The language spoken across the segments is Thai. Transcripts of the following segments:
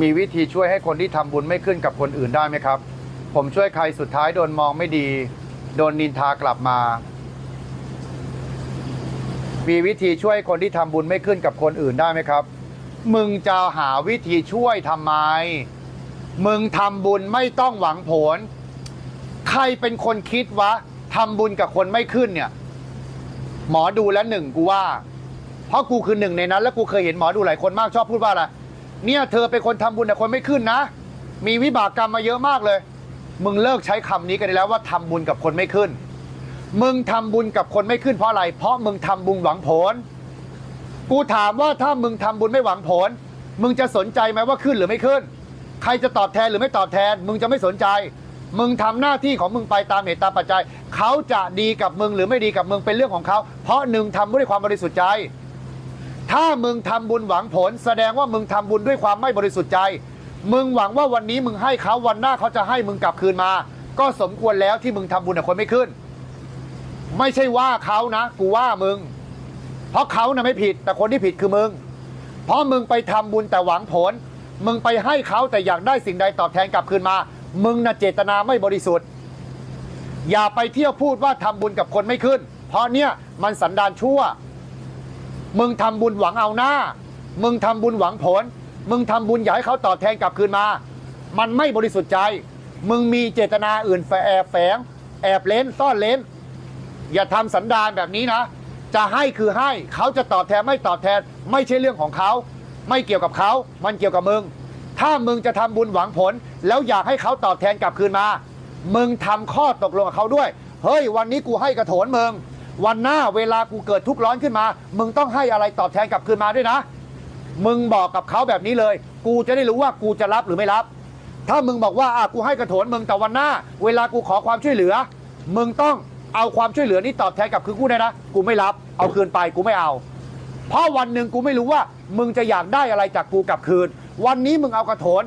มีวิธีช่วยให้คนที่ทำบุญไม่ขึ้นกับคนอื่นได้ไหมครับ ผมช่วยใครสุดท้ายโดนมองไม่ดี โดนนินทากลับมา มีวิธีช่วยคนที่ทำบุญไม่ขึ้นกับคนอื่นได้ไหมครับ มึงจะหาวิธีช่วยทำไม มึงทำบุญไม่ต้องหวังผล ใครเป็นคนคิดวะทำบุญกับคนไม่ขึ้นเนี่ย หมอดูแล้วหนึ่งกูว่า เพราะกูคือหนึ่งในนั้น แล้วกูเคยเห็นหมอดูหลายคนมากชอบพูดว่าอะไร เนี่ยเธอเป็นคนทำบุญแต่คนไม่ขึ้นนะ มีวิบากกรรมมาเยอะมากเลย มึงเลิกใช้คำนี้กันได้แล้วว่าทำบุญกับคนไม่ขึ้น มึงทำบุญกับคนไม่ขึ้นเพราะอะไร เพราะมึงทำบุญหวังผล กูถามว่าถ้ามึงทำบุญไม่หวังผล มึงจะสนใจไหมว่าขึ้นหรือไม่ขึ้น ใครจะตอบแทนหรือไม่ตอบแทน มึงจะไม่สนใจ มึงทำหน้าที่ของมึงไปตามเหตุตามปัจจัย เขาจะดีกับมึงหรือไม่ดีกับมึงเป็นเรื่องของเขา เพราะหนึ่งทำด้วยความบริสุทธิ์ใจ ถ้ามึงทำบุญหวังผล แสดงว่ามึงทำบุญด้วยความไม่บริสุทธิ์ใจ มึงหวังว่าวันนี้มึงให้เขาวันหน้าเขาจะให้มึงกลับคืนมา ก็สมควรแล้วที่มึงทำบุญกับคนไม่ขึ้น ไม่ใช่ว่าเขานะ กูว่ามึง เพราะเขานะไม่ผิด แต่คนที่ผิดคือมึง เพราะมึงไปทำบุญแต่หวังผล มึงไปให้เขาแต่อยากได้สิ่งใดตอบแทนกลับคืนมา มึงนะเจตนาไม่บริสุทธิ์ อย่าไปเที่ยวพูดว่าทำบุญกับคนไม่ขึ้น เพราะเนี่ยมันสันดานชั่ว มึงทำบุญหวังเอาหน้า มึงทำบุญหวังผล มึงทำบุญอยากให้เขาตอบแทนกลับคืนมา มันไม่บริสุทธิ์ใจ มึงมีเจตนาอื่นแฝแอบแฝง แอบเล้นซ่อนเล้น อย่าทำสันดานแบบนี้นะ จะให้คือให้เขาจะตอบแทนไม่ตอบแทน ไม่ใช่เรื่องของเขา ไม่เกี่ยวกับเขา มันเกี่ยวกับมึง ถ้ามึงจะทำบุญหวังผล แล้วอยากให้เขาตอบแทนกลับคืนมา มึงทำข้อตกลงกับเขาด้วย เฮ้ย วันนี้กูให้กระโถนมึง วันหน้าเวลากูเกิดทุกข์ร้อนขึ้นมา มึงต้องให้อะไรตอบแทนกลับคืนมาด้วยนะ มึงบอกกับเขาแบบนี้เลย กูจะได้รู้ว่ากูจะรับหรือไม่รับ ถ้ามึงบอกว่าอะกูให้กระโถนมึงแต่วันหน้า เวลากูขอความช่วยเหลือ มึงต้องเอาความช่วยเหลือนี้ตอบแทนกลับคืนกูได้นะ กูไม่รับ เอาคืนไปกูไม่เอา เพราะวันหนึ่งกูไม่รู้ว่า มึงจะอยากได้อะไรจากกูกลับคืน วันนี้มึงเอากระโถน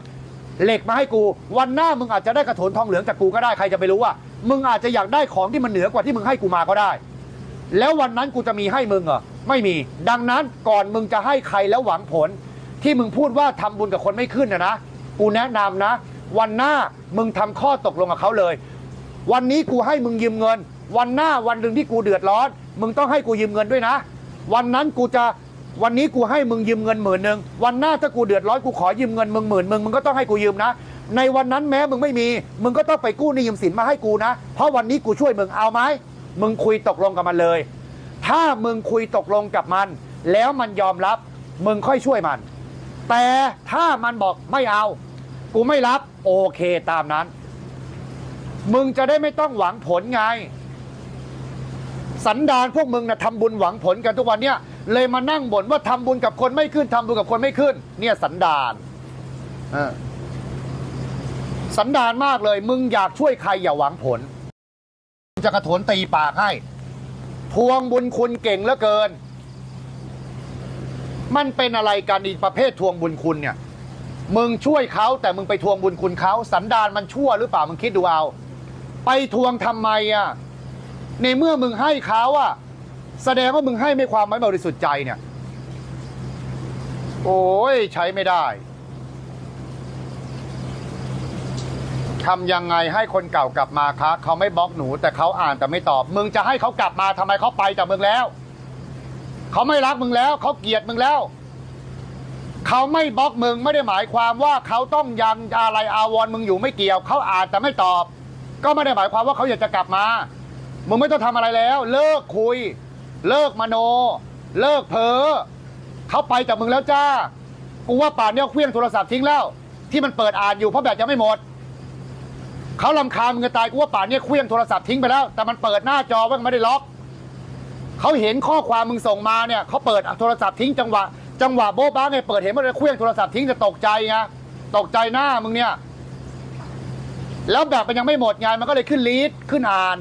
เหล็กมาให้กู วันหน้ามึงอาจจะได้กระโถนทองเหลืองจากกูก็ได้ใครจะไปรู้ว่า มึงอาจจะอยากได้ของที่มันเหนือกว่าที่มึงให้กูมาก็ได้ แล้ววันนั้นกูจะมีให้มึงเหรอไม่มี ดังนั้นก่อนมึงจะให้ใครแล้วหวังผล ที่มึงพูดว่าทำบุญกับคนไม่ขึ้นนะนะกูแนะนำนะ วันหน้ามึงทำข้อตกลงกับเขาเลย วันนี้กูให้มึงยืมเงิน วันหน้าวันหนึ่งที่กูเดือดร้อน มึงต้องให้กูยืมเงินด้วยนะ วันนั้นกูจะวันนี้กูให้มึงยืมเงินหมื่นหนึ่งวันหน้าถ้ากูเดือดร้อนกูขอยืมเงินมึงหมื่นมึงมึงก็ต้องให้กูยืมนะ ในวันนั้นแม้มึงไม่มี มึงก็ต้องไปกู้หนี้ยืมสินมาให้กูนะ เพราะวันนี้กูช่วยมึงเอาไหม มึงคุยตกลงกับมันเลย ถ้ามึงคุยตกลงกับมัน แล้วมันยอมรับ มึงค่อยช่วยมัน แต่ถ้ามันบอกไม่เอา กูไม่รับ โอเคตามนั้น มึงจะได้ไม่ต้องหวังผลไง สันดานพวกมึงนะทำบุญหวังผลกันทุกวันเนี่ยเลยมานั่งบ่นว่าทำบุญกับคนไม่ขึ้นทำบุญกับคนไม่ขึ้น เนี่ยสันดานสันดานมากเลย มึงอยากช่วยใครอย่าหวังผล จะกระโถนตีปากให้ทวงบุญคุณเก่งเหลือเกิน มันเป็นอะไรกันอีกประเภททวงบุญคุณเนี่ย มึงช่วยเขาแต่มึงไปทวงบุญคุณเขาสันดานมันชั่วหรือเปล่ามึงคิดดูเอา ไปทวงทำไมอะ ในเมื่อมึงให้เขาอะ แสดงว่ามึงให้ไม่ความไม่บริสุทธิ์ใจเนี่ย โอ้ยใช้ไม่ได้ ทำยังไงให้คนเก่ากลับมาคะเขาไม่บล็อกหนูแต่เขาอ่านแต่ไม่ตอบ มึงจะให้เขากลับมาทำไมเขาไปจากมึงแล้ว เขาไม่รักมึงแล้ว เขาเกลียดมึงแล้ว เขาไม่บล็อกมึงไม่ได้หมายความว่าเขาต้องยังอะไรอาวรณ์มึงอยู่ไม่เกี่ยว เขาอ่านแต่ไม่ตอบ ก็ไม่ได้หมายความว่าเขาอยากจะกลับมา มึงไม่ต้องทำอะไรแล้ว เลิกคุย เลิกมโน เลิกเพ้อเขาไปจากมึงแล้วจ้า กูว่าป่านเนี้ยเคลี้ยงโทรศัพท์ทิ้งแล้ว ที่มันเปิดอ่านอยู่เพราะแบตยังไม่หมด เขาลำคาญมึงจะตายกูว่าป่านเนี้ยเคลี้ยงโทรศัพท์ทิ้งไปแล้ว แต่มันเปิดหน้าจอไว้มันไม่ได้ล็อกเขาเห็นข้อความมึงส่งมาเนี่ยเขาเปิดโทรศัพท์ทิ้งจังหวะ จังหวะโบ๊ะบ้าไงเปิดเห็นมันเลยเคลี้ยงโทรศัพท์ทิ้งจะตกใจไงตกใจหน้ามึงเนี่ย แล้วแบบมันยังไม่หมดไงมันก็เลยขึ้นลีดขึ้นอ่าน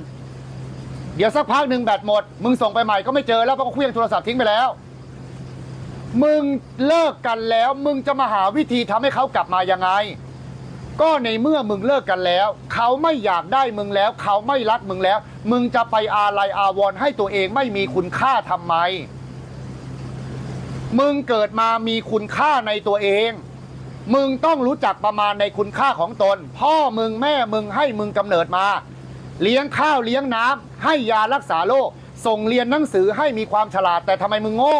เดี๋ยวสักพักหนึ่งแบตหมด มึงส่งไปใหม่ก็ไม่เจอแล้วเพราะเคลี้ยงโทรศัพท์ทิ้งไปแล้ว มึงเลิกกันแล้ว มึงจะมาหาวิธีทำให้เขากลับมายังไง ก็ในเมื่อมึงเลิกกันแล้ว เขาไม่อยากได้มึงแล้ว เขาไม่รักมึงแล้ว มึงจะไปอาลัยอาวรณ์ให้ตัวเองไม่มีคุณค่าทำไม มึงเกิดมามีคุณค่าในตัวเอง มึงต้องรู้จักประมาณในคุณค่าของตน พ่อมึงแม่มึงให้มึงกำเนิดมา เลี้ยงข้าวเลี้ยงน้ำให้ยารักษาโรคส่งเรียนหนังสือให้มีความฉลาดแต่ทำไมมึงโง่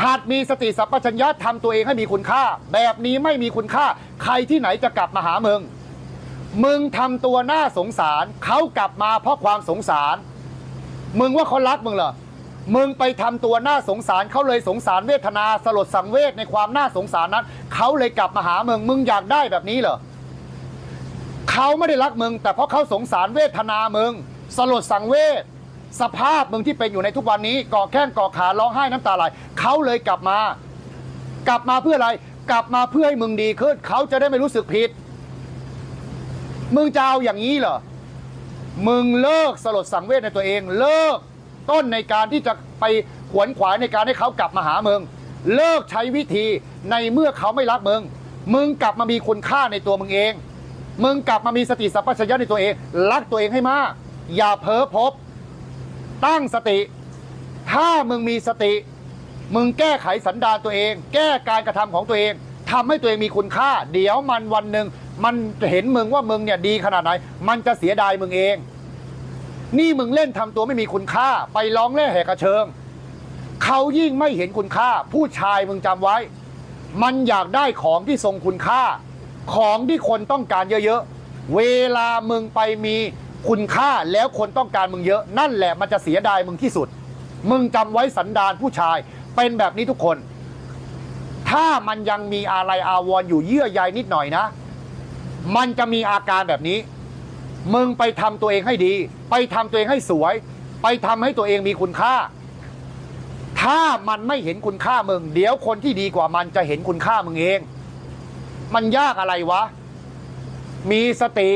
หัดมีสติสัพพัญญะทำตัวเองให้มีคุณค่า แบบนี้ไม่มีคุณค่า ใครที่ไหนจะกลับมาหามึง มึงทำตัวน่าสงสาร เขากลับมาเพราะความสงสาร มึงว่าเขารักมึงเหรอมึงไปทำตัวน่าสงสารเขาเลยสงสารเวทนาสลดสังเวชในความน่าสงสารนั้นเขาเลยกลับมาหามึงมึงอยากได้แบบนี้เหรอเขาไม่ได้รักมึง แต่เพราะเขาสงสารเวทนามึง สลดสังเวช สภาพมึงที่เป็นอยู่ในทุกวันนี้ก่อแข้งก่อขาร้องไห้น้ำตาไหลเขาเลยกลับมา กลับมาเพื่ออะไร กลับมาเพื่อให้มึงดีขึ้นเขาจะได้ไม่รู้สึกผิด มึงจะเอาอย่างนี้เหรอมึงเลิกสลดสังเวชในตัวเอง เลิกต้นในการที่จะไปขวนขวายในการให้เขากลับมาหามึง เลิกใช้วิธีในเมื่อเขาไม่รักมึง มึงกลับมามีคุณค่าในตัวมึงเอง มึงกลับมามีสติสัพพัญญะในตัวเอง รักตัวเองให้มาก อย่าเพ้อพบ ตั้งสติ ถ้ามึงมีสติ มึงแก้ไขสันดานตัวเอง แก้การกระทำของตัวเองทำให้ตัวเองมีคุณค่า เดี๋ยวมันวันหนึ่งมันจะเห็นมึงว่ามึงเนี่ยดีขนาดไหน มันจะเสียดายมึงเอง นี่มึงเล่นทำตัวไม่มีคุณค่า ไปร้องเล่แหกกระเชิงเขายิ่งไม่เห็นคุณค่า ผู้ชายมึงจำไว้ มันอยากได้ของที่ทรงคุณค่า ของที่คนต้องการเยอะๆ เวลามึงไปมี คุณค่าแล้วคนต้องการมึงเยอะ นั่นแหละมันจะเสียดายมึงที่สุด มึงจำไว้สันดานผู้ชาย เป็นแบบนี้ทุกคน ถ้ามันยังมีอะไรอาวรณ์อยู่เยื่อใยนิดหน่อยนะ มันจะมีอาการแบบนี้ มึงไปทำตัวเองให้ดี ไปทำตัวเองให้สวย ไปทำให้ตัวเองมีคุณค่า ถ้ามันไม่เห็นคุณค่ามึง เดี๋ยวคนที่ดีกว่ามันจะเห็นคุณค่ามึงเอง มันยากอะไรวะ มีสติ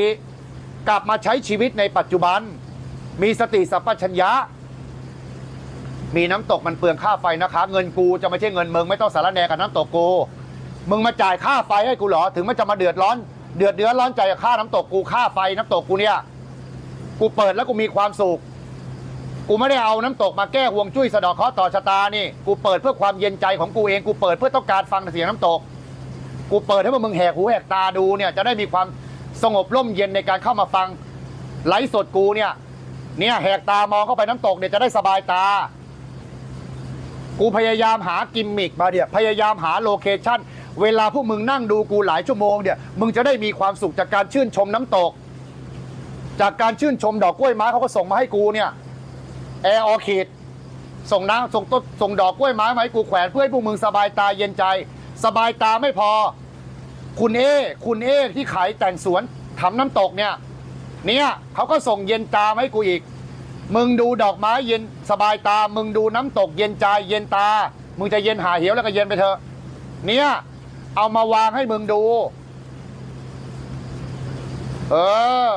กลับมาใช้ชีวิตในปัจจุบัน มีสติสัพพัญญะ มีน้ำตกมันเปลืองค่าไฟนะคะ เงินกูจะไม่ใช่เงินมึงไม่ต้องสารแนกับน้ำตกกู มึงมาจ่ายค่าไฟให้กูเหรอ ถึงมันจะมาเดือดร้อน เดือดเดือดร้อนใจกับค่าน้ำตกกูค่าไฟน้ำตกกูเนี่ย กูเปิดแล้วกูมีความสุข กูไม่ได้เอาน้ำตกมาแก้ห่วงจุ้ยสะดอกเคราะห์ต่อชะตานี่ กูเปิดเพื่อความเย็นใจของกูเอง กูเปิดเพื่อต้องการฟังเสียงน้ำตก กูเปิดให้พวกมึงแหกหูแหกตาดูเนี่ยจะได้มีความ สงบร่มเย็นในการเข้ามาฟังไลฟ์สดกูเนี่ย เนี่ยแหกตามองเข้าไปน้ำตกเนี่ยจะได้สบายตา กูพยายามหากิมมิกมาเนี่ยพยายามหาโลเคชั่นเวลาพวกมึงนั่งดูกูหลายชั่วโมงเนี่ยมึงจะได้มีความสุขจากการชื่นชมน้ำตก จากการชื่นชมดอกกล้วยไม้เขาก็ส่งมาให้กูเนี่ยแอร์ออคิดส่งน้ำส่งต้นส่งดอกกล้วยไม้มาให้กูแขวนเพื่อให้พวกมึงสบายตาเย็นใจ สบายตาไม่พอ คุณเอคุณเอที่ขายแต่งสวนทำน้ำตกเนี่ย เนี่ยเขาก็ส่งเย็นตามาให้กูอีก มึงดูดอกไม้เย็นสบายตา มึงดูน้ำตกเย็นใจเย็นตา มึงจะเย็นหาเหวแล้วก็เย็นไปเถอะ เนี่ยเอามาวางให้มึงดู เออ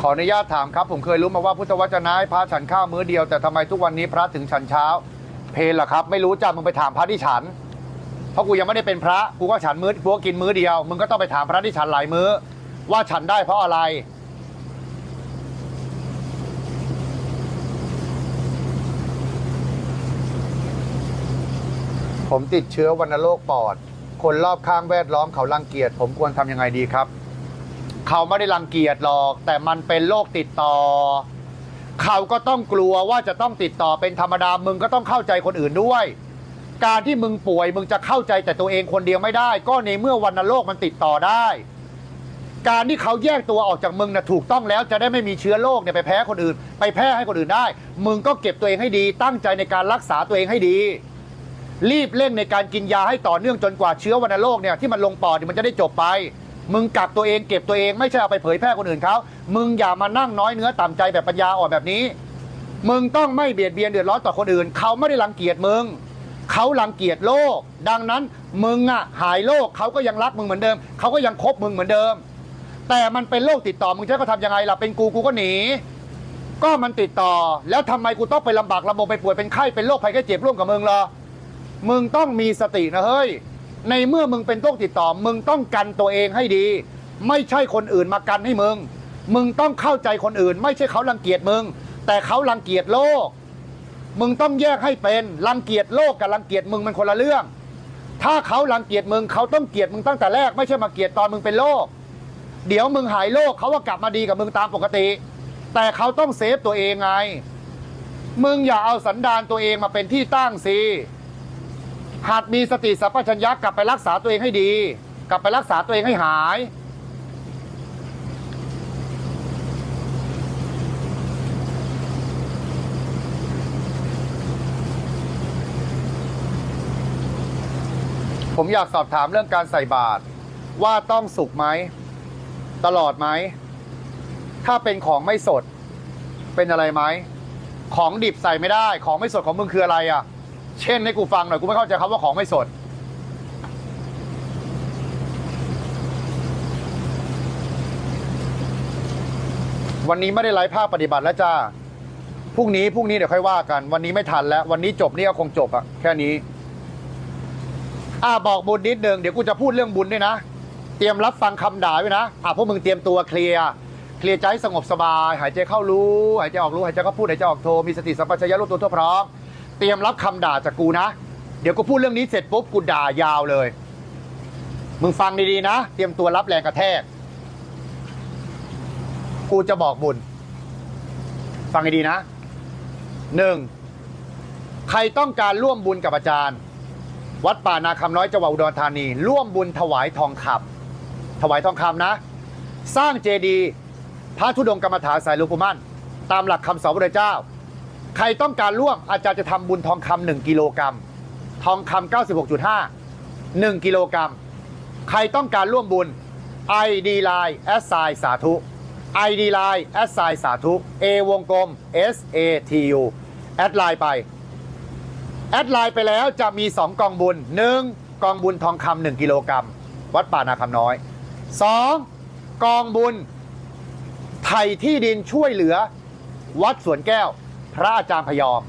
ขออนุญาตถามครับ ผมเคยรู้มาว่าพุทธวจนะให้พระฉันข้าวมื้อเดียวแต่ทำไมทุกวันนี้พระถึงฉันเช้า เพลล่ะครับ ไม่รู้จ้ะมึงไปถามพระที่ฉัน เพราะกูยังไม่ได้เป็นพระกูก็ฉันมื้อกูก็กินมื้อเดียว มึงก็ต้องไปถามพระที่ฉันหลายมื้อ ว่าฉันได้เพราะอะไร ผมติดเชื้อวัณโรคปอด คนรอบข้างแวดล้อมเขารังเกียจผมควรทำยังไงดีครับ เขาไม่ได้รังเกียจหรอก แต่มันเป็นโรคติดต่อ เขาก็ต้องกลัวว่าจะต้องติดต่อเป็นธรรมดา มึงก็ต้องเข้าใจคนอื่นด้วย การที่มึงป่วย มึงจะเข้าใจแต่ตัวเองคนเดียวไม่ได้ ก็ในเมื่อวัณโรคมันติดต่อได้ การที่เขาแยกตัวออกจากมึงนะถูกต้องแล้วจะได้ไม่มีเชื้อโรคเนี่ยไปแพ้คนอื่น ไปแพร่ให้คนอื่นได้ มึงก็เก็บตัวเองให้ดี ตั้งใจในการรักษาตัวเองให้ดี รีบเร่งในการกินยาให้ต่อเนื่องจนกว่าเชื้อวัณโรคเนี่ยที่มันลงปอดเนี่ยมันจะได้จบไปมึงกักตัวเองเก็บตัวเองไม่ใช่เอาไปเผยแพร่คนอื่นเขา มึงอย่ามานั่งน้อยเนื้อต่ำใจแบบปัญญาอ่อนแบบนี้ มึงต้องไม่เบียดเบียนเดือดร้อนต่อคนอื่น เขาไม่ได้รังเกียจมึง เขารังเกียจโลก ดังนั้นมึงอะหายโรคเขาก็ยังรักมึงเหมือนเดิม เขาก็ยังคบมึงเหมือนเดิม แต่มันเป็นโรคติดต่อมึงจะก็ทำยังไงล่ะเป็นกูกูก็หนี ก็มันติดต่อ แล้วทำไมกูต้องไปลำบากลำบนไปป่วยเป็นไข้เป็นโรคภัยแค่เจ็บร่วมกับมึงเหรอมึงต้องมีสตินะเฮ้ย ในเมื่อมึงเป็นโรคติดต่อ มึงต้องกันตัวเองให้ดี ไม่ใช่คนอื่นมากันให้มึง มึงต้องเข้าใจคนอื่น ไม่ใช่เขารังเกียจมึง แต่เขารังเกียจโลก มึงต้องแยกให้เป็นรังเกียจโลกกับรังเกียจมึงมันคนละเรื่อง ถ้าเขารังเกียจมึงเขาต้องเกลียดมึงตั้งแต่แรกไม่ใช่มาเกลียดตอนมึงเป็นโรคเดี๋ยวมึงหายโรคเขาว่ากลับมาดีกับมึงตามปกติ แต่เขาต้องเซฟตัวเองไง มึงอย่าเอาสันดานตัวเองมาเป็นที่ตั้งสิหัดมีสติสัพพัญญะกลับไปรักษาตัวเองให้ดี กลับไปรักษาตัวเองให้หาย ผมอยากสอบถามเรื่องการใส่บาตรว่าต้องสุกไหม ตลอดไหม ถ้าเป็นของไม่สด เป็นอะไรไหม ของดิบใส่ไม่ได้ ของไม่สดของมึงคืออะไรอะ เช่นให้กูฟังหน่อย กูไม่เข้าใจคำว่าของไม่สด วันนี้ไม่ได้ไลฟ์ภาคปฏิบัติแล้วจ้าพรุ่งนี้พรุ่งนี้เดี๋ยวค่อยว่ากัน วันนี้ไม่ทันแล้ว วันนี้จบนี่ก็คงจบอะแค่นี้ อ่าบอกบุญนิดนึงเดี๋ยวกูจะพูดเรื่องบุญด้วยนะ เตรียมรับฟังคำด่าไว้นะอ่าพวกมึงเตรียมตัวเคลียร์เคลียร์ใจสงบสบาย หายใจเข้ารู้หายใจออกรู้หายใจเข้าพูดหายใจออกโทมีสติสัมปชัญญะรู้ตัวทั่วพร้อมเตรียมรับคำด่าจากกูนะ เดี๋ยวกูพูดเรื่องนี้เสร็จปุ๊บกูด่ายาวเลย มึงฟังดีๆนะ เตรียมตัวรับแรงกระแทก กูจะบอกบุญ ฟังให้ดีนะหนึ่งใครต้องการร่วมบุญกับอาจารย์ วัดป่านาคำน้อยจังหวัดอุดรธานี ร่วมบุญถวายทองคำถวายทองคำนะ สร้างเจดีย์พระธุดงค์กรรมฐานสายหลูกปุมั่น ตามหลักคำสอนพระเจ้า ใครต้องการร่วมอาจารย์จะทำบุญทองคำหนึ่งกิโลกรัมทองคำ96.5 1กิโลกรัม ใครต้องการร่วมบุญ ID Line แอสไซสาธุ ID Line แอสไซสาธุ A วงกลม S A T U แอดไลน์ไป แอดไลน์ไปแล้วจะมี 2 กองบุญ 1. กองบุญทองคำ1กิโลกรัม วัดป่านาคำน้อย 2. กองบุญไถ่ที่ดินช่วยเหลือ วัดสวนแก้ว พระอาจารย์พยอม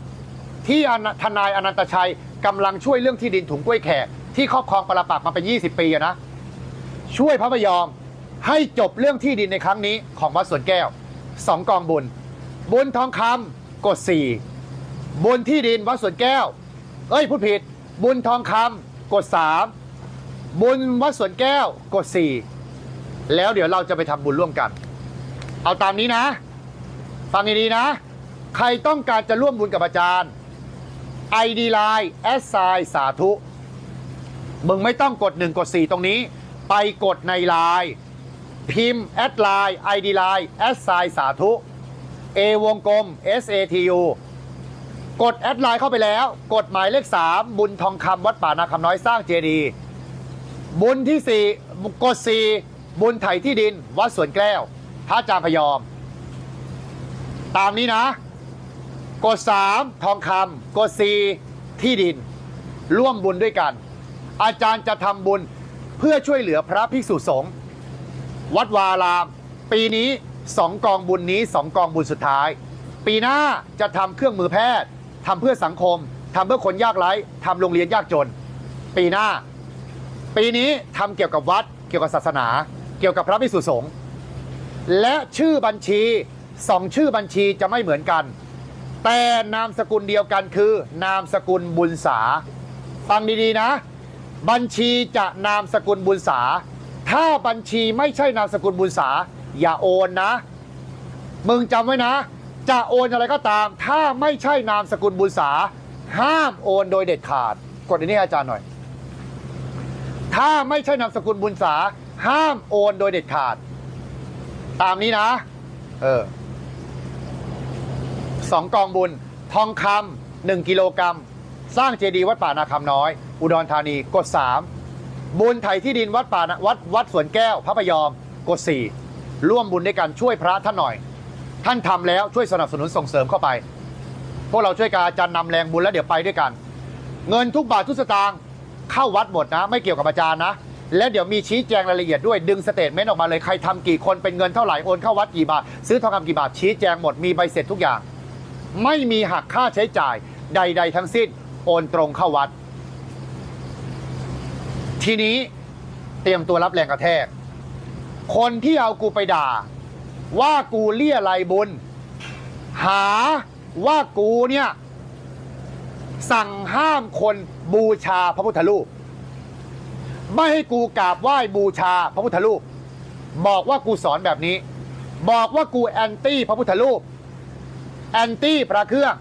ที่ทนายอนันตชัยกำลังช่วยเรื่องที่ดินถุงกล้วยแขก ที่ครอบครองปรปักมาเป็น 20 ปีนะ ช่วยพระพยอมให้จบเรื่องที่ดินในครั้งนี้ของวัดสวนแก้วสองกองบุญ บุญทองคำกด 4 บุญที่ดินวัดสวนแก้ว เอ้ยพูดผิด บุญทองคำกด 3 บุญวัดสวนแก้วกด 4 แล้วเดี๋ยวเราจะไปทำบุญร่วมกัน เอาตามนี้นะ ฟังดีๆนะ ใครต้องการจะร่วมบุญกับอาจารย์ ID Line แอสไซสาธุ มึงไม่ต้องกด 1 กด 4 ตรงนี้ ไปกดในไลน์พิมพ์แอดไลน์ ID Line แอสไซสาธุ A วงกลม S A T U กดแอดไลน์เข้าไปแล้ว กดหมายเลข 3 บุญทองคำวัดป่านาคำน้อยสร้างเจดีย์บุญที่ 4 กด 4 บุญไถ่ที่ดิน วัดสวนแก้ว พระอาจารย์พยอม ตามนี้นะ กด 3 ทองคำกด 4 ที่ดิน ร่วมบุญด้วยกัน อาจารย์จะทำบุญเพื่อช่วยเหลือพระภิกษุสงฆ์วัดวาราม ปีนี้สองกองบุญนี้สองกองบุญสุดท้าย ปีหน้าจะทำเครื่องมือแพทย์ ทำเพื่อสังคมทำเพื่อคนยากไร้ทำโรงเรียนยากจน ปีหน้า ปีนี้ทำเกี่ยวกับวัด เกี่ยวกับศาสนา เกี่ยวกับพระภิกษุสงฆ์และชื่อบัญชีสองชื่อบัญชีจะไม่เหมือนกัน แต่นามสกุลเดียวกันคือ นามสกุลบุญษาฟังดีๆนะ บัญชีจะนามสกุลบุญษา ถ้าบัญชีไม่ใช่นามสกุลบุญษาอย่าโอนนะ มึงจำไว้นะ จะโอนอะไรก็ตาม ถ้าไม่ใช่นามสกุลบุญษา ห้ามโอนโดยเด็ดขาด กดอันนี้อาจารย์หน่อย ถ้าไม่ใช่นามสกุลบุญษา ห้ามโอนโดยเด็ดขาด ตามนี้นะ เออสองกองบุญ ทองคำหนึ่งกิโลกรัม สร้างเจดีย์วัดป่านาคำน้อย อุดรธานีกด3บุญไถ่ที่ดินวัดป่านาวัดวัดสวนแก้วพระพยอมกด4ร่วมบุญด้วยกันช่วยพระท่านหน่อย ท่านทำแล้วช่วยสนับสนุนส่งเสริมเข้าไป พวกเราช่วยกันอาจารย์นำแรงบุญแล้วเดี๋ยวไปด้วยกัน เงินทุกบาททุกสตางค์เข้าวัดหมดนะ ไม่เกี่ยวกับอาจารย์นะ และเดี๋ยวมีชี้แจงรายละเอียดด้วยดึงสเตทเมนต์ออกมาเลยใครทำกี่คนเป็นเงินเท่าไหร่โอนเข้าวัดกี่บาทซื้อทองคำกี่บาทชี้แจงหมดมีใบเสร็จทุกอย่าง ไม่มีหักค่าใช้จ่ายใด ๆ ทั้งสิ้นโอนตรงเข้าวัด ทีนี้เตรียมตัวรับแรงกระแทก คนที่เอากูไปด่า ว่ากูเลี่ยไรบุญ หาว่ากูเนี่ย สั่งห้ามคนบูชาพระพุทธรูป ไม่ให้กูกราบไหว้บูชาพระพุทธรูป บอกว่ากูสอนแบบนี้ บอกว่ากูแอนตี้พระพุทธรูป แอนตี้พระเครื่อง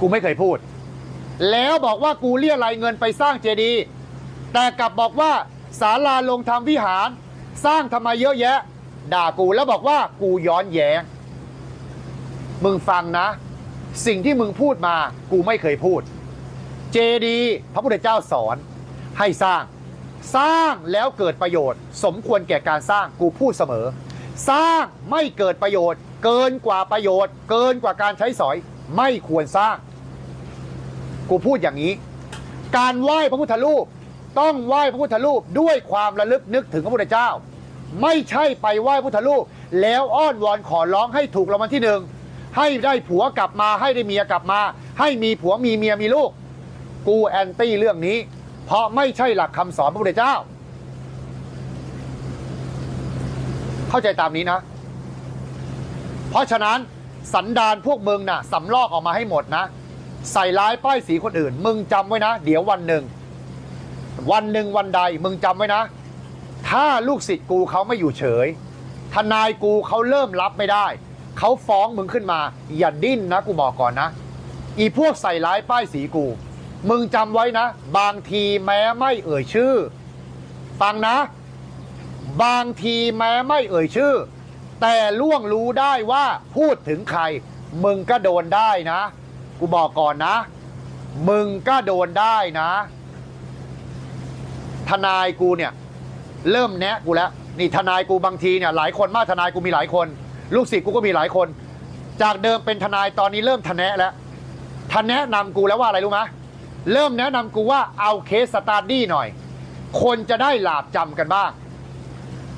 กูไม่เคยพูด แล้วบอกว่ากูเรียไรเงินไปสร้างเจดีย์แต่กลับบอกว่าศาลาลงธรรมวิหาร สร้างทำไมเยอะแยะ ด่ากูแล้วบอกว่ากูย้อนแย้ง มึงฟังนะ สิ่งที่มึงพูดมากูไม่เคยพูด เจดีพระพุทธเจ้าสอนให้สร้าง สร้างแล้วเกิดประโยชน์ สมควรแก่การสร้างกูพูดเสมอ สร้างไม่เกิดประโยชน์ เกินกว่าประโยชน์ เกินกว่าการใช้สอย ไม่ควรสร้าง กูพูดอย่างนี้ การไหว้พระพุทธรูปต้องไหว้พระพุทธรูปด้วยความระลึกนึกถึงพระพุทธเจ้า ไม่ใช่ไปไหว้พุทธรูปแล้วอ้อนวอนขอร้องให้ถูกรางวัลที่หนึ่งให้ได้ผัวกลับมาให้ได้เมียกลับมา ให้มีผัวมีเมียมีลูก กูแอนตี้เรื่องนี้ เพราะไม่ใช่หลักคำสอนพระพุทธเจ้า เข้าใจตามนี้นะ เพราะฉะนั้นสันดานพวกมึงน่ะสำลอกออกมาให้หมดนะ ใส่ร้ายป้ายสีคนอื่น มึงจำไว้นะ เดี๋ยววันหนึ่ง วันหนึ่งวันใดมึงจำไว้นะ ถ้าลูกศิษย์กูเขาไม่อยู่เฉย ทนายกูเขาเริ่มรับไม่ได้ เขาฟ้องมึงขึ้นมา อย่าดิ้นนะกูบอกก่อนนะ อีพวกใส่ร้ายป้ายสีกู มึงจำไว้นะ บางทีแม้ไม่เอ่ยชื่อ ฟังนะ บางทีแม้ไม่เอ่ยชื่อ แต่ล่วงรู้ได้ว่าพูดถึงใคร มึงก็โดนได้นะ กูบอกก่อนนะ มึงก็โดนได้นะ ทนายกูเนี่ย เริ่มแนะกูแล้วนี่ทนายกูบางทีเนี่ยหลายคนมากทนายกูมีหลายคน ลูกศิษย์กูก็มีหลายคน จากเดิมเป็นทนายตอนนี้เริ่มทนแนะแล้วทนแนะนำกูแล้วว่าอะไรรู้ไหมเริ่มแนะนำกูว่าเอาเคสสตาร์ดี้หน่อย คนจะได้หลาบจำกันบ้าง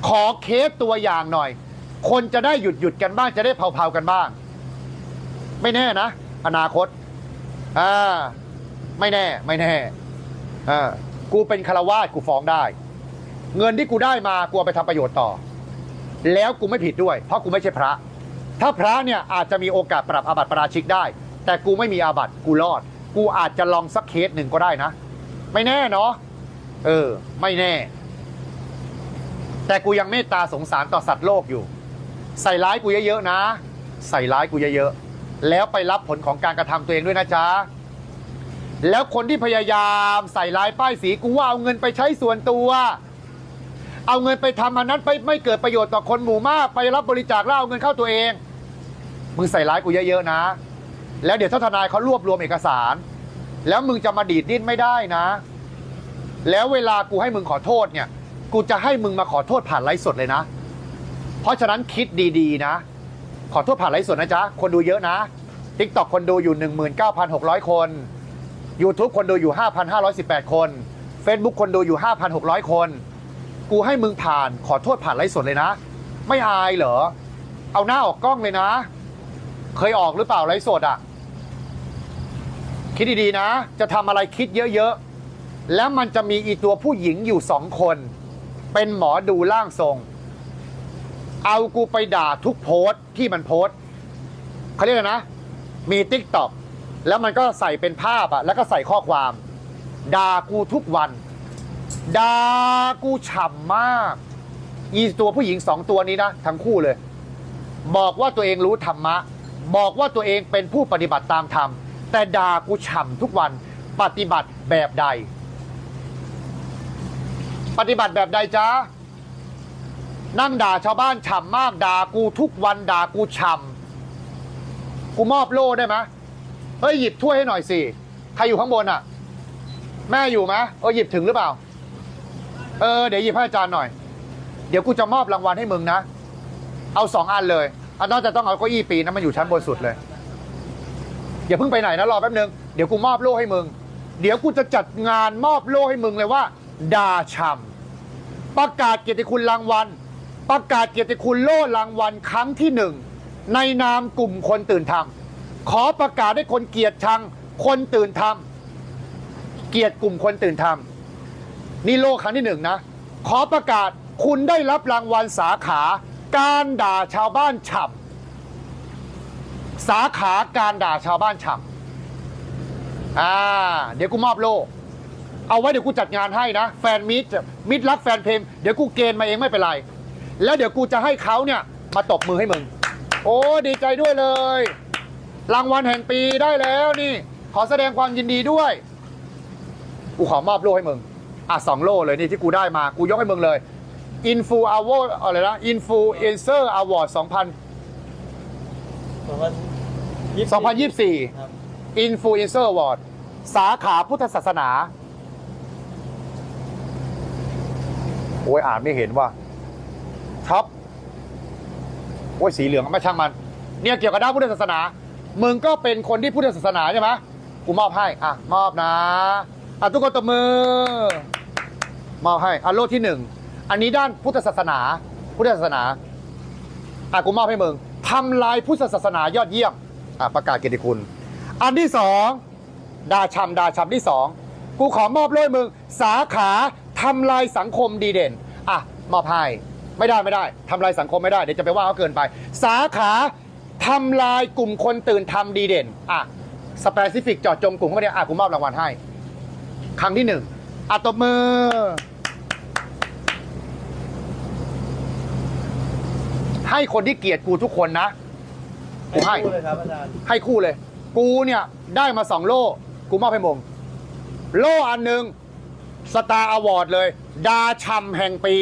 ขอเคสตัวอย่างหน่อย คนจะได้หยุดหยุดกันบ้างจะได้เผาๆกันบ้าง ไม่แน่นะ อนาคตอ่าไม่แน่ ไม่แน่อ่ากูเป็นคารวาสกูฟ้องได้ เงินที่กูได้มากูเอาไปทำประโยชน์ต่อ แล้วกูไม่ผิดด้วย เพราะกูไม่ใช่พระ ถ้าพระเนี่ยอาจจะมีโอกาสปรับอาบัติปราชิกได้ แต่กูไม่มีอาบัติกูรอด กูอาจจะลองสักเคสหนึ่งก็ได้นะ ไม่แน่เนาะเออ ไม่แน่ แต่กูยังเมตตาสงสารต่อสัตว์โลกอยู่ ใส่ร้ายกูเยอะๆนะ ใส่ร้ายกูเยอะๆแล้วไปรับผลของการกระทำตัวเองด้วยนะจ๊ะแล้วคนที่พยายามใส่ร้ายป้ายสีกูว่าเอาเงินไปใช้ส่วนตัว เอาเงินไปทำอันนั้นไปไม่เกิดประโยชน์ต่อคนหมู่มาก ไปรับบริจาคแล้วเอาเงินเข้าตัวเองมึงใส่ร้ายกูเยอะๆนะ แล้วเดี๋ยวถ้าทนายเขารวบรวมเอกสาร แล้วมึงจะมาดีดดิ้นไม่ได้นะ แล้วเวลากูให้มึงขอโทษเนี่ย กูจะให้มึงมาขอโทษผ่านไลฟ์สดเลยนะ เพราะฉะนั้นคิดดีๆนะ ขอโทษผ่านไลฟ์สดนะจ๊ะ คนดูเยอะนะ TikTok คนดูอยู่ 19,600 คน YouTube คนดูอยู่ 5,518 คน Facebook คนดูอยู่ 5,600 คน กูให้มึงผ่านขอโทษผ่านไลฟ์สดเลยนะ ไม่อายเหรอ เอาหน้าออกกล้องเลยนะ เคยออกหรือเปล่าไลฟ์สดอะคิดดีๆนะ จะทำอะไรคิดเยอะๆ แล้วมันจะมีอีตัวผู้หญิงอยู่สองคน เป็นหมอดูร่างทรง เอากูไปด่าทุกโพสต์ที่มันโพสต์เขาเรียกอะไรนะ มีติ๊กต็อกแล้วมันก็ใส่เป็นภาพอะแล้วก็ใส่ข้อความ ด่ากูทุกวัน ด่ากูฉ่ำมากอีตัวผู้หญิงสองตัวนี้นะทั้งคู่เลย บอกว่าตัวเองรู้ธรรมะ บอกว่าตัวเองเป็นผู้ปฏิบัติตามธรรม แต่ด่ากูฉ่ำทุกวันปฏิบัติแบบใด ปฏิบัติแบบใดจ๊ะนั่งด่าชาวบ้านฉ่ำมากด่ากูทุกวันด่ากูฉ่ำกูมอบโล่ได้ไหมเฮ้ยหยิบถ้วยให้หน่อยสิใครอยู่ข้างบนอะ แม่อยู่ไหมเออหยิบถึงหรือเปล่า เออเดี๋ยวหยิบให้อาจารย์หน่อย เดี๋ยวกูจะมอบรางวัลให้มึงนะ เอาสองอันเลยอันนั้นจะต้องเอาเก้าอี้ปีนนะมันอยู่ชั้นบนสุดเลย อย่าเพิ่งไปไหนนะรอแป๊บนึงเดี๋ยวกูมอบโล่ให้มึง เดี๋ยวกูจะจัดงานมอบโล่ให้มึงเลยว่าดาฉ่ำประกาศเกียรติคุณรางวัล ประกาศเกียรติคุณโล่รางวัลครั้งที่หนึ่งในนามกลุ่มคนตื่นธรรม ขอประกาศให้คนเกียดชังคนตื่นธรรม เกียดกลุ่มคนตื่นธรรม นี่โลกครั้งที่หนึ่งนะ ขอประกาศคุณได้รับรางวัลสาขาการด่าชาวบ้านฉ่ำสาขาการด่าชาวบ้านฉ่อ่าเดี๋ยวกูมอบโล่เอาไว้เดี๋ยวกูจัดงานให้นะ แฟนมิตรมิตรรักแฟนเพลงเดี๋ยวกูเกณฑ์มาเองไม่เป็นไร แล้วเดี๋ยวกูจะให้เขาเนี่ยมาตบมือให้มึง โอ้ดีใจด้วยเลย รางวัลแห่งปีได้แล้วนี่ ขอแสดงความยินดีด้วย กูขอมอบโล่ให้มึง อะสองโล่เลยนี่ที่กูได้มา กูยกให้มึงเลย Influ Award อะไรนะ Influencer Award 2000สองพันยี่สิบ2024ครับ Influencer Award สาขาพุทธศาสนา โอ้ยอ่านไม่เห็นว่าท็อปโอ้ยสีเหลืองไม่ช่างมัน เนี่ยเกี่ยวกับด้านพุทธศาสนา มึงก็เป็นคนที่พุทธศาสนาใช่ไหมกูมอบให้ อะ มอบนะ อะ ทุกคนตบมือ มอบให้อะโลที่หนึ่งอันนี้ด้านพุทธศาสนา พุทธศาสนาอะกูมอบให้มึงทำลายพุทธศาสนายอดเยี่ยมอะประกาศเกียรติคุณ อันที่สองดาชำดาชำที่สองกูขอมอบเลยมึง สาขาทำลายสังคมดีเด่นอะมอบให้ไม่ได้ไม่ได้ทำลายสังคมไม่ได้เดี๋ยวจะไปว่าเขาเกินไป สาขาทำลายกลุ่มคนตื่นทำดีเด่นอะสเปซิฟิกเจาะจงกลุ่มเขาไปเนี่ยอะกูมอบรางวัลให้ ครั้งที่หนึ่งอะตบมือ ให้คนที่เกลียดกูทุกคนนะ กูให้คู่เลยครับอาจารย์ให้คู่เลย กูเนี่ยได้มาสองโล่ กูมอบให้มง โล่อันหนึ่งสตาร์อวอร์ดเลย ดาชำแห่งปี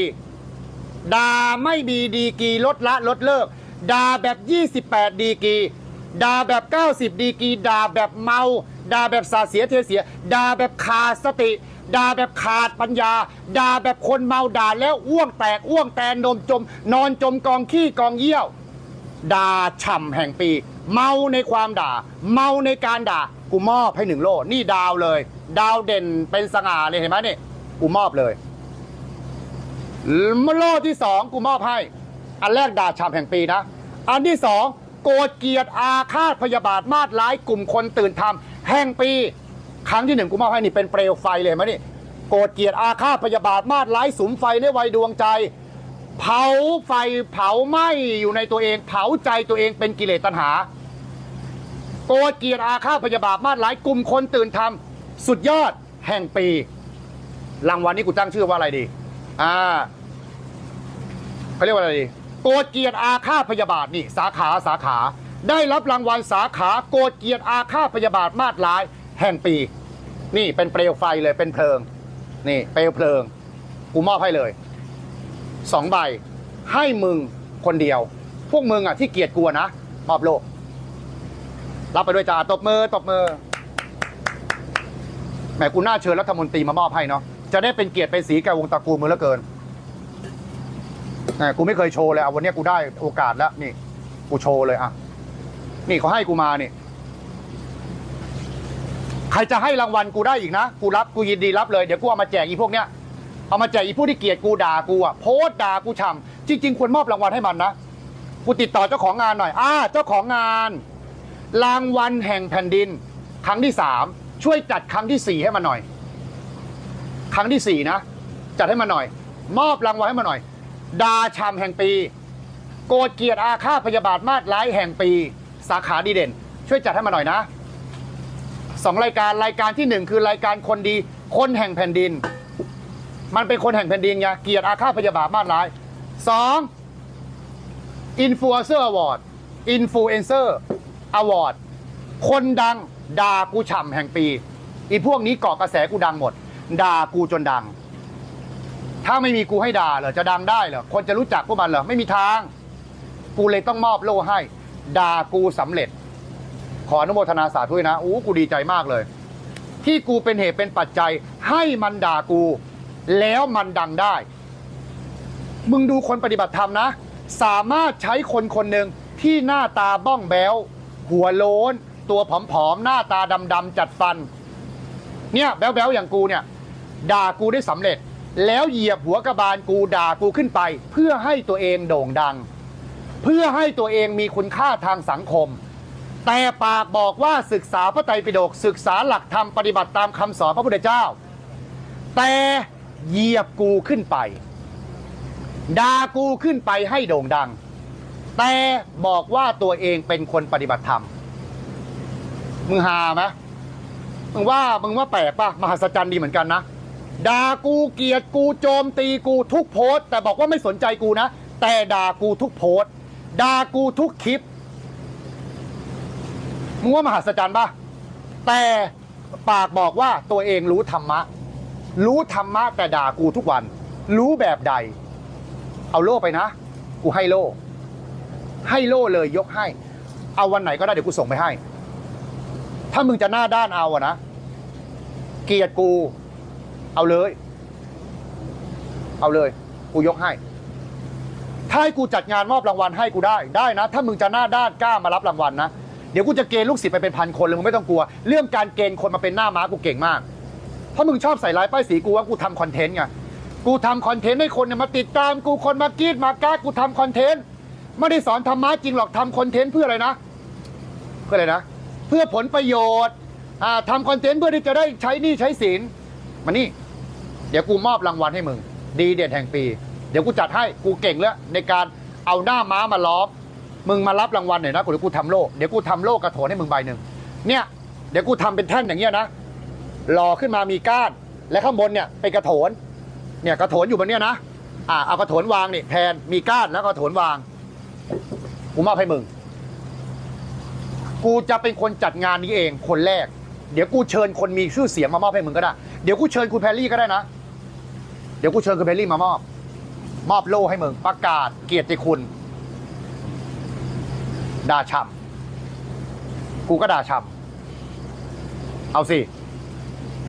ดาไม่มีดีกรีลดละลดเลิก ดาแบบ 28 ดีกรีดาแบบ 90 ดีกรีดาแบบเมา ดาแบบสาเสียเทเสีย ดาแบบขาดสติ ด่าแบบขาดปัญญา ด่าแบบคนเมาด่าแล้วอ้วงแตกอ้วงแตนนมจม นอนจมกองขี้กองเยี่ยว ด่าฉ่ำแห่งปี เมาในความด่า เมาในการด่า กูมอบให้หนึ่งโล่นี่ดาวเลย ดาวเด่นเป็นสง่าเลยเห็นไหมนี่กูมอบเลยโล่ที่สองกูมอบให้ อันแรกด่าฉ่ำแห่งปีนะ อันที่สองโกรธเกลียดอาฆาตพยาบาทมาดร้ายกลุ่มคนตื่นทำแห่งปี ครั้งที่หนึ่งกูมอบให้นี่เป็นเปลวไฟเลยเห็นไหมนี่โกรธเกลียดอาฆาตพยาบาทมาดร้ายสุมไฟในวัยดวงใจ เผาไฟเผาไหม้อยู่ในตัวเอง เผาใจตัวเองเป็นกิเลสตัณหา โกรธเกลียดอาฆาตพยาบาทมาดร้ายกลุ่มคนตื่นทำสุดยอดแห่งปี รางวัลนี้กูตั้งชื่อว่าอะไรดี อ่าเขาเรียกว่าอะไรดี โกรธเกลียดอาฆาตพยาบาทนี่สาขาสาขา ได้รับรางวัลสาขาโกรธเกลียดอาฆาตพยาบาทมาดร้ายแห่งปี นี่เป็นเปลวไฟเลยเป็นเพลิง นี่เปลวเพลิง กูมอบให้เลยสองใบ ให้มึงคนเดียว พวกมึงอะที่เกียดกลัวนะมอบโลก รับไปด้วยจ้าตบมือตบมือแหมกูน่าเชิญรัฐมนตรีมามอบให้เนาะจะได้เป็นเกียรติเป็นสีแก่วงตระกูลมึงเหลือเกินแหมกูไม่เคยโชว์เลยอะวันนี้กูได้โอกาสแล้วนี่ กูโชว์เลยอะ นี่เขาให้กูมานี่ ใครจะให้รางวัลกูได้อีกนะ กูรับกูยินดีรับเลย เดี๋ยวกูเอามาแจกอีพวกเนี้ยเอามาแจกอีผู้ที่เกลียดกูด่ากูอะโพสต์ด่ากูฉ่ำจริง ๆ ควรมอบรางวัลให้มันนะกูติดต่อเจ้าของงานหน่อย อ่า เจ้าของงาน รางวัลแห่งแผ่นดิน ครั้งที่สามช่วยจัดครั้งที่สี่ให้มันหน่อย ครั้งที่สี่นะจัดให้มันหน่อย มอบรางวัลให้มันหน่อย ดาชามแห่งปี โกรธเกียดอาฆาตพยาบาทมาดร้ายแห่งปี สาขาดีเด่น ช่วยจัดให้มันหน่อยนะ สองรายการรายการที่หนึ่งคือรายการคนดี คนแห่งแผ่นดิน มันเป็นคนแห่งแผ่นดินไงเกียดอาฆาตพยาบาทมาดร้ายสองอินฟลูเอนเซอร์อวอร์ดอินฟลูเอนเซอร์อวอร์ดคนดังด่ากูฉ่ำแห่งปีอีพวกนี้เกาะกระแสกูดังหมดด่ากูจนดัง ถ้าไม่มีกูให้ด่าเหรอจะดังได้เหรอคนจะรู้จักพวกมันเหรอไม่มีทาง กูเลยต้องมอบโล่ให้ด่ากูสำเร็จ ขออนุโมทนาสาธุด้วยนะอู้กูดีใจมากเลย ที่กูเป็นเหตุเป็นปัจจัย ให้มันด่ากู แล้วมันดังได้ มึงดูคนปฏิบัติธรรมนะ สามารถใช้คนคนหนึ่งที่หน้าตาบ้องแบวหัวโล้น ตัวผอมๆหน้าตาดำๆจัดฟัน เนี่ยแบ๊วๆอย่างกูเนี่ย ด่ากูได้สำเร็จ แล้วเหยียบหัวกระบาลกูด่ากูขึ้นไป เพื่อให้ตัวเองโด่งดัง เพื่อให้ตัวเองมีคุณค่าทางสังคม แต่ปากบอกว่าศึกษาพระไตรปิฎกศึกษาหลักธรรมปฏิบัติตามคำสอนพระพุทธเจ้า แต่เหยียบกูขึ้นไปด่ากูขึ้นไปให้โด่งดัง แต่บอกว่าตัวเองเป็นคนปฏิบัติธรรมมึงหาไหมมึงว่ามึงว่าแปลกป่ะมหัศจรรย์ดีเหมือนกันนะด่ากูเกลียดกูโจมตีกูทุกโพสต์แต่บอกว่าไม่สนใจกูนะ แต่ด่ากูทุกโพสต์ด่ากูทุกคลิป มึงว่ามหัศจรรย์ป่ะ แต่ปากบอกว่าตัวเองรู้ธรรมะ รู้ธรรมะแต่ด่ากูทุกวัน รู้แบบใด เอาโล่ไปนะ กูให้โล่ ให้โล่เลยยกให้ เอาวันไหนก็ได้เดี๋ยวกูส่งไปให้ ถ้ามึงจะหน้าด้านเอาอะนะ เกลียดกู เอาเลย เอาเลย กูยกให้ถ้าให้กูจัดงานมอบรางวัลให้กูได้ได้นะ ถ้ามึงจะหน้าด้านกล้ามารับรางวัลนะ เดี๋ยวกูจะเกณฑ์ลูกศิษย์ไปเป็นพันคนเลยมึงไม่ต้องกลัว เรื่องการเกณฑ์คนมาเป็นหน้าม้ากูเก่งมาก เพราะมึงชอบใส่ร้ายป้ายสีกูว่ากูทำคอนเทนต์ไง กูทำคอนเทนต์ให้คนเนี่ยมาติดตามกูคนมากรีดมากราดกูทำคอนเทนต์ไม่ได้สอนธรรมะจริงหรอกทำคอนเทนต์เพื่ออะไรนะ เพื่ออะไรนะ เพื่อผลประโยชน์อ่าทำคอนเทนต์เพื่อที่จะได้ใช้หนี้ใช้สินมานี่ เดี๋ยวกูมอบรางวัลให้มึง ดีเด่นแห่งปี เดี๋ยวกูจัดให้กูเก่งแล้วในการเอาหน้าม้ามาล้อม มึงมารับรางวัลหน่อยนะกูเดี๋ยวกูทำโล่เดี๋ยวกูทำโล่กระโถนให้มึงใบหนึ่งเนี่ยเดี๋ยวกูทำเป็นแท่นอย่างเงี้ยนะรอขึ้นมามีก้านและข้างบนเนี่ยเป็นกระโถนเนี่ยกระโถนอยู่บนเนี้ยนะอ่าเอากระโถนวางนี่แทนมีก้านแล้วก็กระโถนวางกูมอบให้มึง กูจะเป็นคนจัดงานนี้เองคนแรก เดี๋ยวกูเชิญคนมีชื่อเสียงมามอบให้มึงก็ได้ เดี๋ยวกูเชิญคุณแพรรี่ก็ได้นะ เดี๋ยวกูเชิญคุณแพรรี่มามอบ มอบโล่ให้มึงประกาศเกียรติคุณ ด่าฉ่ำกูก็ด่าฉ่ำเอาสิ